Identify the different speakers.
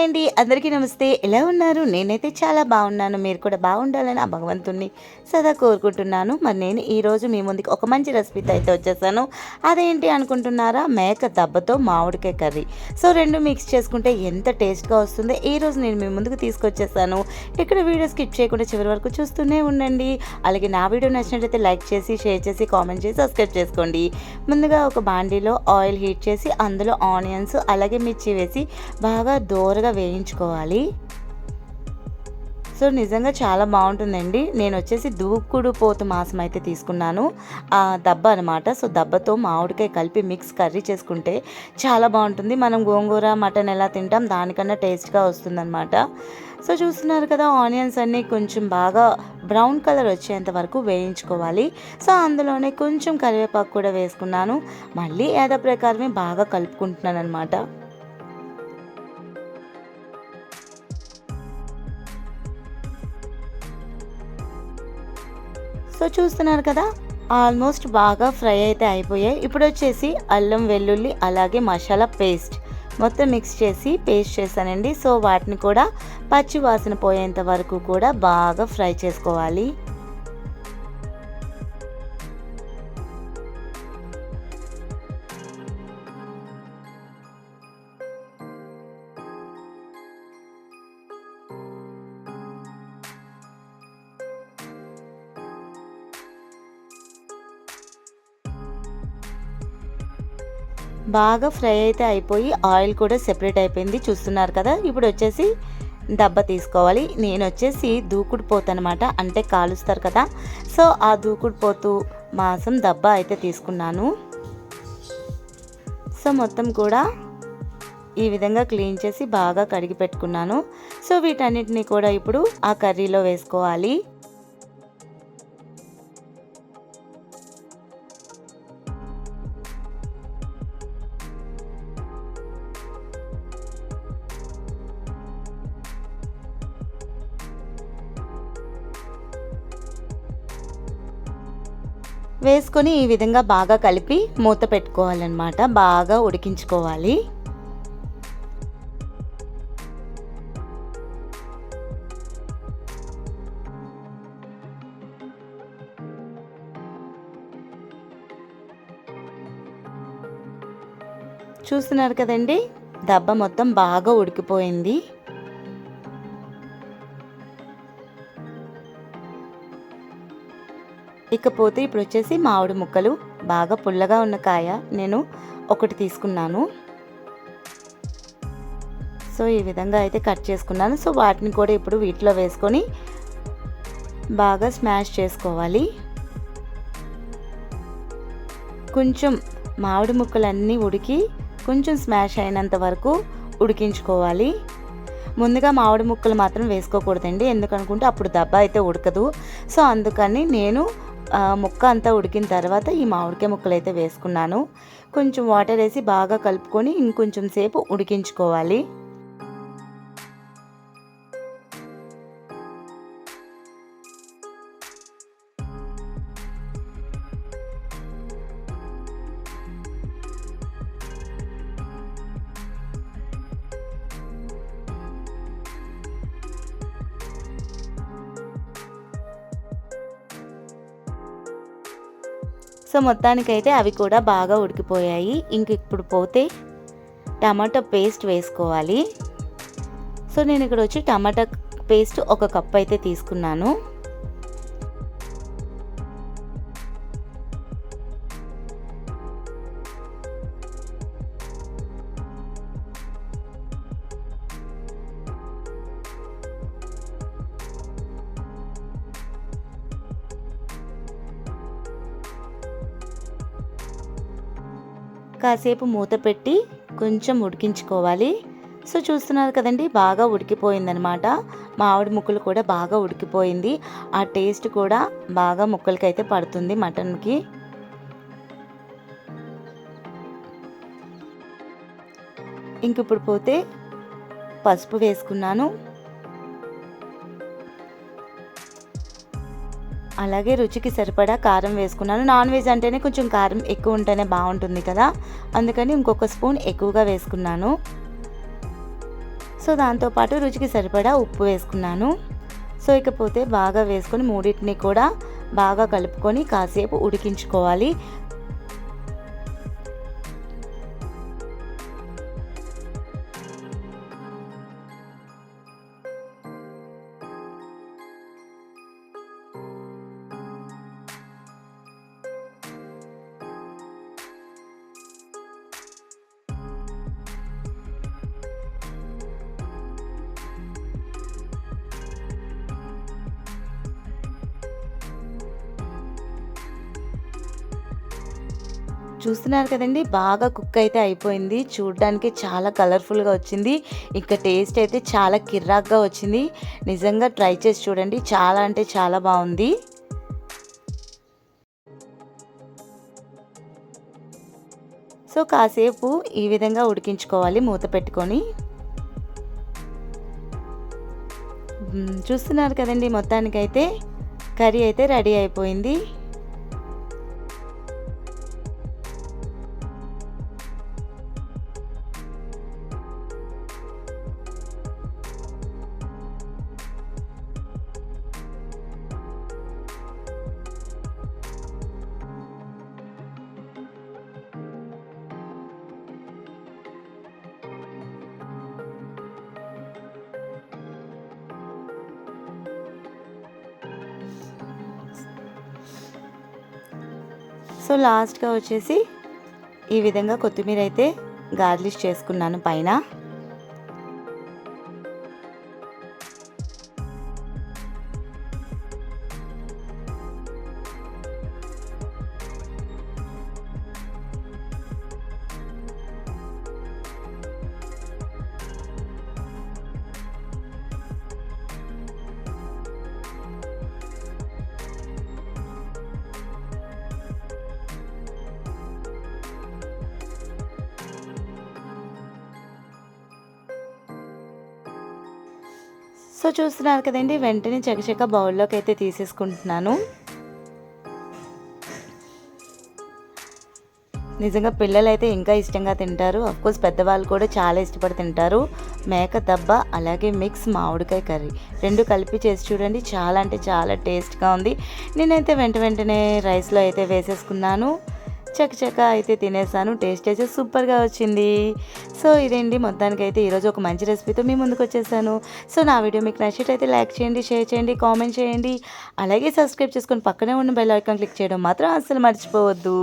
Speaker 1: Hi అండి. అందరికీ నమస్తే. ఎలా ఉన్నారు? నేనైతే చాలా బాగున్నాను. మీరు కూడా బాగుండాలని ఆ భగవంతుణ్ణి సదా కోరుకుంటున్నాను. మరి నేను ఈరోజు మీ ముందుకి ఒక మంచి రెసిపీతో అయితే వచ్చేసాను. అదేంటి అనుకుంటున్నారా? మేక దెబ్బతో మామిడికాయ కర్రీ. సో రెండు మిక్స్ చేసుకుంటే ఎంత టేస్ట్గా వస్తుందో ఈరోజు నేను మీ ముందుకు తీసుకొచ్చేసాను. ఇక్కడ వీడియో స్కిప్ చేయకుండా చివరి వరకు చూస్తూనే ఉండండి. అలాగే నా వీడియో నచ్చినట్లయితే లైక్ చేసి షేర్ చేసి కామెంట్ చేసి సబ్స్క్రైబ్ చేసుకోండి. ముందుగా ఒక బాండీలో ఆయిల్ హీట్ చేసి అందులో ఆనియన్స్ అలాగే మిర్చి వేసి బాగా దోరగా వేయించుకోవాలి. సో నిజంగా చాలా బాగుంటుందండి. నేను వచ్చేసి దూకుడు పోతు మాంసం అయితే తీసుకున్నాను. ఆ దబ్బ అనమాట సో దబ్బతో మామిడికాయ కలిపి మిక్స్ కర్రీ చేసుకుంటే చాలా బాగుంటుంది. మనం గోంగూర మటన్ ఎలా తింటాం దానికన్నా టేస్ట్గా వస్తుందన్నమాట. సో చూస్తున్నారు కదా ఆనియన్స్ అన్నీ కొంచెం బాగా బ్రౌన్ కలర్ వచ్చేంత వరకు వేయించుకోవాలి. సో అందులోనే కొంచెం కరివేపాకు కూడా వేసుకున్నాను. మళ్ళీ ఏదో ప్రకారమే బాగా కలుపుకుంటున్నాను అనమాట సో చూస్తున్నారు కదా ఆల్మోస్ట్ బాగా ఫ్రై అయితే అయిపోయాయి. ఇప్పుడు వచ్చేసి అల్లం వెల్లుల్లి అలాగే మసాలా పేస్ట్. మొత్తం మిక్స్ చేసి పేస్ట్ చేశానండి. సో వాటిని కూడా పచ్చి వాసన పోయేంత వరకు కూడా బాగా ఫ్రై చేసుకోవాలి. బాగా ఫ్రై అయితే అయిపోయి ఆయిల్ కూడా సెపరేట్ అయిపోయింది. చూస్తున్నారు కదా ఇప్పుడు వచ్చేసి దెబ్బ తీసుకోవాలి. నేను వచ్చేసి దూకుడు పోతు అనమాట అంటే కాలుస్తారు కదా. సో ఆ దూకుడు పోతు మాంసం దెబ్బ అయితే తీసుకున్నాను. సో మొత్తం కూడా ఈ విధంగా క్లీన్ చేసి బాగా కడిగి పెట్టుకున్నాను. సో వీటన్నిటిని కూడా ఇప్పుడు ఆ కర్రీలో వేసుకోవాలి. వేసుకొని ఈ విధంగా బాగా కలిపి మూత పెట్టుకోవాలన్నమాట. బాగా ఉడికించుకోవాలి. చూస్తున్నారు కదండి? దెబ్బ మొత్తం బాగా ఉడికిపోయింది. ఇకపోతే ఇప్పుడు వచ్చేసి మామిడి ముక్కలు. బాగా పుల్లగా ఉన్న కాయ నేను ఒకటి తీసుకున్నాను. సో ఈ విధంగా అయితే కట్ చేసుకున్నాను. సో వాటిని కూడా ఇప్పుడు వీటిలో వేసుకొని బాగా స్మాష్ చేసుకోవాలి. కొంచెం మామిడి ముక్కలన్నీ ఉడికి కొంచెం స్మాష్ అయినంత వరకు ఉడికించుకోవాలి. ముందుగా మామిడి ముక్కలు మాత్రం వేసుకోకూడదండి. ఎందుకనుకుంటే అప్పుడు దెబ్బ అయితే ఉడకదు. సో అందుకని నేను ముక్క అంతా ఉడికిన తర్వాత ఈ మామిడికాయ ముక్కలు అయితే వేసుకున్నాను. కొంచెం వాటర్ వేసి బాగా కలుపుకొని ఇంకొంచెం సేపు ఉడికించుకోవాలి. సో మొత్తానికైతే అవి కూడా బాగా ఉడికిపోయాయి. ఇంక ఇప్పుడు పోతే టమాటో పేస్ట్ వేసుకోవాలి. సో నేను ఇక్కడ వచ్చి టమాటా పేస్ట్ ఒక కప్ అయితే తీసుకున్నాను. కాసేపు మూత పెట్టి కొంచెం ఉడికించుకోవాలి. సో చూస్తున్నారు కదండి బాగా ఉడికిపోయిందనమాట మామిడి ముక్కలు కూడా బాగా ఉడికిపోయింది. ఆ టేస్ట్ కూడా బాగా ముక్కలకి అయితే పడుతుంది మటన్కి. ఇంక ఇప్పుడు పోతే పసుపు వేసుకున్నాను. అలాగే రుచికి సరిపడా కారం వేసుకున్నాను. నాన్ వెజ్ అంటేనే కొంచెం కారం ఎక్కువ ఉంటేనే బాగుంటుంది కదా. అందుకని ఇంకొక స్పూన్ ఎక్కువగా వేసుకున్నాను. సో దాంతోపాటు రుచికి సరిపడా ఉప్పు వేసుకున్నాను. సో ఇకపోతే బాగా వేసుకొని మూడింటిని కూడా బాగా కలుపుకొని కాసేపు ఉడికించుకోవాలి. చూస్తున్నారు కదండి బాగా కుక్ అయితే అయిపోయింది. చూడడానికి చాలా కలర్ఫుల్గా వచ్చింది. ఇంకా టేస్ట్ అయితే చాలా కిర్రాక్గా వచ్చింది. నిజంగా ట్రై చేసి చూడండి చాలా అంటే చాలా బాగుంది. సో కాసేపు ఈ విధంగా ఉడికించుకోవాలి మూత పెట్టుకొని. చూస్తున్నారు కదండి మొత్తానికైతే కర్రీ అయితే రెడీ అయిపోయింది. సో లాస్ట్గా వచ్చేసి ఈ విధంగా కొత్తిమీర అయితే గార్లిష్ చేసుకున్నాను పైన. సో చూస్తున్నారు కదండి వెంటనే చకచక బౌల్లోకి అయితే తీసేసుకుంటున్నాను. నిజంగా పిల్లలు అయితే ఇంకా ఇష్టంగా తింటారు. కోర్స్ పెద్దవాళ్ళు కూడా చాలా ఇష్టపడి తింటారు. మేక దబ్బ అలాగే మిక్స్ మామిడికాయ కర్రీ. రెండు కలిపి చేసి చూడండి చాలా అంటే చాలా టేస్ట్గా ఉంది. నేనైతే వెంట వెంటనే రైస్లో అయితే వేసేసుకున్నాను. చకచక అయితే తినేసాను. టేస్ట్ అయితే సూపర్గా వచ్చింది. సో ఇదేంటి మొత్తానికి అయితే ఈరోజు ఒక మంచి రెసిపీతో మీ ముందుకు వచ్చేసాను. సో నా వీడియో మీకు నచ్చినట్టయితే లైక్ చేయండి షేర్ చేయండి కామెంట్ చేయండి. అలాగే సబ్స్క్రైబ్ చేసుకొని పక్కనే ఉన్న బెల్ ఐకాన్ క్లిక్ చేయడం మాత్రం అస్సలు మర్చిపోవద్దు.